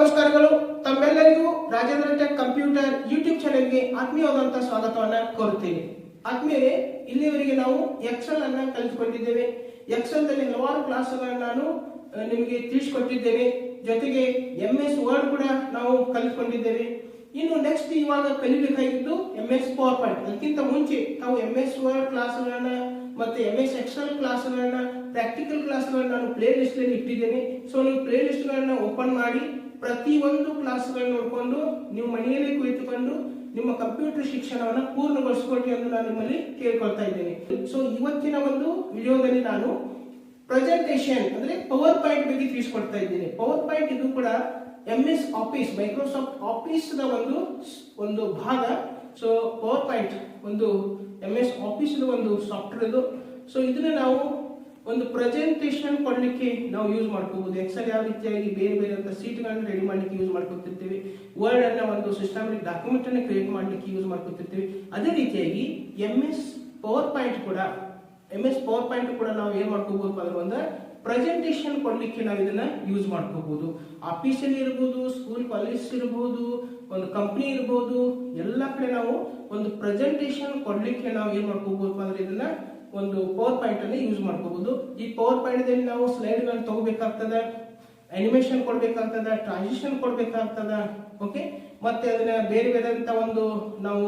ನಮಸ್ಕಾರಗಳು. ತಮ್ಮೆಲ್ಲರಿಗೂ Rajendra tech computer YouTube ಚಾನೆಲ್ಗೆ ಆತ್ಮೀಯವಾದಂತಹ ಸ್ವಾಗತವನ್ನ ಕೋರುತ್ತೇನೆ. ಆದ್ಮೇಲೆ ಇಲ್ಲಿವರೆಗೆ ನಾವು ಎಕ್ಸೆಲ್ ಅನ್ನ ಕಲಿತುಕೊಂಡಿದ್ದೇವೆ ಎಕ್ಸೆಲ್ ದಲ್ಲಿ ಹಲವಾರು ಕ್ಲಾಸ್ಗಳನ್ನು ನಾನು ನಿಮಗೆ ತಿಳಿಸಿಕೊಟ್ಟಿದ್ದೇನೆ. ಜೊತೆಗೆ ಎಂ ಎಸ್ ವರ್ಡ್ ಕೂಡ ನಾವು ಕಲಿತುಕೊಂಡಿದ್ದೇವೆ ಇನ್ನು ನೆಕ್ಸ್ಟ್ ಇವಾಗ ಕಲಿಬೇಕಾಗಿದ್ದು ಎಂ ಎಸ್ ಪವರ್ ಪಾಯಿಂಟ್ ಅದಕ್ಕಿಂತ ಮುಂಚೆ ನಾವು ಎಂ ಎಸ್ ವರ್ಡ್ ಕ್ಲಾಸ್ಗಳನ್ನ ಮತ್ತೆ ಎಂ ಎಸ್ ಎಕ್ಸೆಲ್ ಕ್ಲಾಸ್ಗಳನ್ನ ಪ್ರಾಕ್ಟಿಕಲ್ ಕ್ಲಾಸ್ಗಳನ್ನ ನಾನು ಪ್ಲೇ ಲಿಸ್ಟ್ ಅಲ್ಲಿ ಇಟ್ಟಿದ್ದೇನೆ. ಸೊ ನೀವು ಪ್ಲೇ ಲಿಸ್ಟ್ ಗಳನ್ನ ಓಪನ್ ಮಾಡಿ ಪ್ರತಿ ಒಂದು ಕ್ಲಾಸ್ಗಳನ್ನ ನೋಡಿಕೊಂಡು ನೀವು ಮನೆಯಲ್ಲಿ ಕುಳಿತುಕೊಂಡು ನಿಮ್ಮ ಕಂಪ್ಯೂಟರ್ ಶಿಕ್ಷಣವನ್ನು ಪೂರ್ಣಗೊಳಿಸಿಕೊಡಿ ಎಂದು ನಾನು ನಿಮ್ಮಲ್ಲಿ ಕೇಳ್ಕೊಳ್ತಾ ಇದ್ದೇನೆ. ಸೊ ಇವತ್ತಿನ ಒಂದು ವಿಡಿಯೋದಲ್ಲಿ ನಾನು ಪ್ರೆಸೆಂಟೇಷನ್ ಅಂದ್ರೆ ಪವರ್ ಪಾಯಿಂಟ್ ಬಗ್ಗೆ ತಿಳಿಸ್ಕೊಡ್ತಾ ಇದ್ದೀನಿ. ಪವರ್ ಪಾಯಿಂಟ್ ಇದು ಕೂಡ ಎಂ ಎಸ್ ಆಫೀಸ್ ಮೈಕ್ರೋಸಾಫ್ಟ್ ಆಫೀಸ್ನ ಒಂದು ಒಂದು ಭಾಗ. ಸೊ ಪವರ್ ಪಾಯಿಂಟ್ ಒಂದು ಎಂ ಎಸ್ ಆಫೀಸ್ ಒಂದು ಸಾಫ್ಟ್ವೇರ್ ಇದು. ಸೊ ಇದನ್ನ ನಾವು ಒಂದು ಪ್ರೆಸೆಂಟೇಷನ್ ಕೊಡಲಿಕ್ಕೆ ನಾವು ಯೂಸ್ ಮಾಡ್ಕೋಬಹುದು ಎಕ್ಸೆಲ್ ಯಾವ ರೀತಿಯಾಗಿ ಬೇರೆ ಬೇರೆ ಅಂತ ಸೀಟ್ಗಳನ್ನು ರೆಡಿ ಮಾಡ್ಲಿಕ್ಕೆ ಯೂಸ್ ಮಾಡ್ಕೊತಿರ್ತೀವಿ. ವರ್ಡ್ ಅನ್ನ ಒಂದು ಸಿಸ್ಟಮಿಕ್ ಡಾಕ್ಯುಮೆಂಟ್ ಅನ್ನು ಕ್ರಿಯೇಟ್ ಮಾಡ್ಲಿಕ್ಕೆ ಯೂಸ್ ಮಾಡ್ಕೊತಿರ್ತೀವಿ. ಅದೇ ರೀತಿಯಾಗಿ ಎಂ ಎಸ್ ಪವರ್ ಪಾಯಿಂಟ್ ಕೂಡ ಎಂ ಎಸ್ ಪವರ್ ಪಾಯಿಂಟ್ ಕೂಡ ನಾವು ಏನ್ ಮಾಡ್ಕೋಬಹುದು ಅಂದ್ರೆ ಪ್ರೆಸೆಂಟೇಷನ್ ಕೊಡ್ಲಿಕ್ಕೆ ನಾವು ಇದನ್ನ ಯೂಸ್ ಮಾಡ್ಕೋಬಹುದು ಆಫೀಸಲ್ಲಿ ಇರ್ಬೋದು ಸ್ಕೂಲ್ ಕಾಲೇಜ್ ಇರ್ಬೋದು, ಒಂದು ಕಂಪ್ನಿ ಇರ್ಬೋದು, ಎಲ್ಲ ಕಡೆ ನಾವು ಒಂದು ಪ್ರೆಸೆಂಟೇಷನ್ ಕೊಡ್ಲಿಕ್ಕೆ ನಾವು ಏನ್ ಮಾಡ್ಕೋಬಹುದು ಅಂದ್ರೆ ಇದನ್ನ ಒಂದು ಪವರ್ ಪಾಯಿಂಟ್ ಅನ್ನು ಯೂಸ್ ಮಾಡ್ಕೋಬಹುದು ಈ ಪವರ್ ಪಾಯಿಂಟ್ ನಾವು ಸ್ಲೈಡ್ ಗಳನ್ನ ತಗೋಬೇಕಾಗ್ತದೆ? ಅನಿಮೇಷನ್ ಕೊಡ್ಬೇಕಾಗ್ತದ ಟ್ರಾನ್ಸಿಷನ್ ಕೊಡ್ಬೇಕಾಗ್ತದ ಓಕೆ ಮತ್ತೆ ಅದನ್ನ ಬೇರೆ ಬೇರೆಂತ ಒಂದು ನಾವು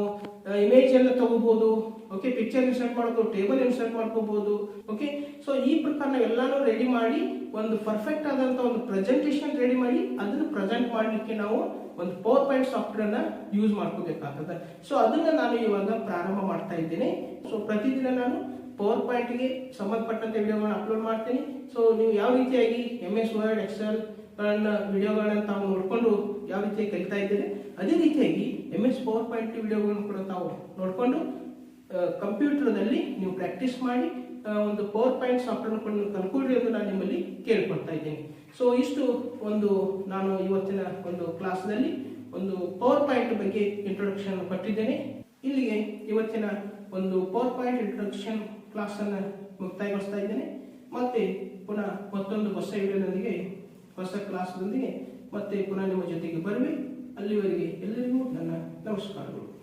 ಇಮೇಜ್ ಎಲ್ಲ ತಗೋಬಹುದು ಓಕೆ ಪಿಕ್ಚರ್ ಇನ್ಸರ್ಟ್ ಮಾಡ್ಕೋ ಟೇಬಲ್ ಇನ್ಸರ್ಟ್ ಮಾಡ್ಕೋಬಹುದು ಓಕೆ ಸೊ ಈ ಪ್ರಕಾರ ನಾವೆಲ್ಲಾನು ರೆಡಿ ಮಾಡಿ, ಒಂದು ಪರ್ಫೆಕ್ಟ್ ಆದಂತ ಒಂದು ಪ್ರೆಸೆಂಟೇಷನ್ ರೆಡಿ ಮಾಡಿ, ಅದನ್ನು ಪ್ರೆಸೆಂಟ್ ಮಾಡಲಿಕ್ಕೆ ನಾವು ಒಂದು ಪವರ್ ಪಾಯಿಂಟ್ ಸಾಫ್ಟ್ವೇರ್ ಅನ್ನ ಯೂಸ್ ಮಾಡ್ಕೋಬೇಕಾಗ್ತದೆ. ಸೊ ಅದನ್ನ ನಾನು ಇವಾಗ ಪ್ರಾರಂಭ ಮಾಡ್ತಾ ಇದ್ದೇನೆ. ಸೊ ಪ್ರತಿದಿನ ನಾನು ಪವರ್ ಪಾಯಿಂಟ್ಗೆ ಸಂಬಂಧಪಟ್ಟಂತೆ ವಿಡಿಯೋಗಳನ್ನ ಅಪ್ಲೋಡ್ ಮಾಡ್ತೀನಿ. ಸೊ ನೀವು ಯಾವ ರೀತಿಯಾಗಿ ಎಂ ಎಸ್ ವರ್ಡ್ ಎಕ್ಸೆಲ್ ಗಳನ್ನ, ವಿಡಿಯೋಗಳನ್ನ ತಾವು ನೋಡಿಕೊಂಡು ಯಾವ ರೀತಿಯಾಗಿ ಕಲಿತಾ ಇದ್ದೀರಿ, ಅದೇ ರೀತಿಯಾಗಿ ಎಂ ಎಸ್ ಪವರ್ ಪಾಯಿಂಟ್ ವಿಡಿಯೋಗಳನ್ನು ಕೂಡ ತಾವು ನೋಡಿಕೊಂಡು ಕಂಪ್ಯೂಟರ್ನಲ್ಲಿ ನೀವು ಪ್ರಾಕ್ಟೀಸ್ ಮಾಡಿ ಒಂದು ಪವರ್ ಪಾಯಿಂಟ್ ಸಾಫ್ಟ್ವೇರ್ ಕಲ್ಕೊಳ್ಳಿ ಎಂದು ನಾನು ನಿಮ್ಮಲ್ಲಿ ಕೇಳ್ಕೊಳ್ತಾ ಇದ್ದೇನೆ. ಸೊ ಇಷ್ಟು ಒಂದು ನಾನು ಇವತ್ತಿನ ಒಂದು ಕ್ಲಾಸ್ನಲ್ಲಿ ಒಂದು ಪವರ್ ಪಾಯಿಂಟ್ ಬಗ್ಗೆ ಇಂಟ್ರೊಡಕ್ಷನ್ ಕೊಟ್ಟಿದ್ದೇನೆ. ಇಲ್ಲಿಗೆ ಇವತ್ತಿನ ಒಂದು ಪವರ್ ಪಾಯಿಂಟ್ ಇಂಟ್ರೊಡಕ್ಷನ್ ಕ್ಲಾಸ್ ಅನ್ನ ಮುಕ್ತಾಯಗೊಳಿಸ್ತಾ ಇದ್ದೇನೆ. ಮತ್ತೆ ಪುನಃ ಮತ್ತೊಂದು ಹೊಸ ವಿಡಿಯೋದೊಂದಿಗೆ ಹೊಸ ಕ್ಲಾಸ್ದೊಂದಿಗೆ ಮತ್ತೆ ಪುನಃ ನಿಮ್ಮ ಜೊತೆಗೆ ಬರುವೆ. ಅಲ್ಲಿವರೆಗೆ ಎಲ್ಲರಿಗೂ ನನ್ನ ನಮಸ್ಕಾರಗಳು.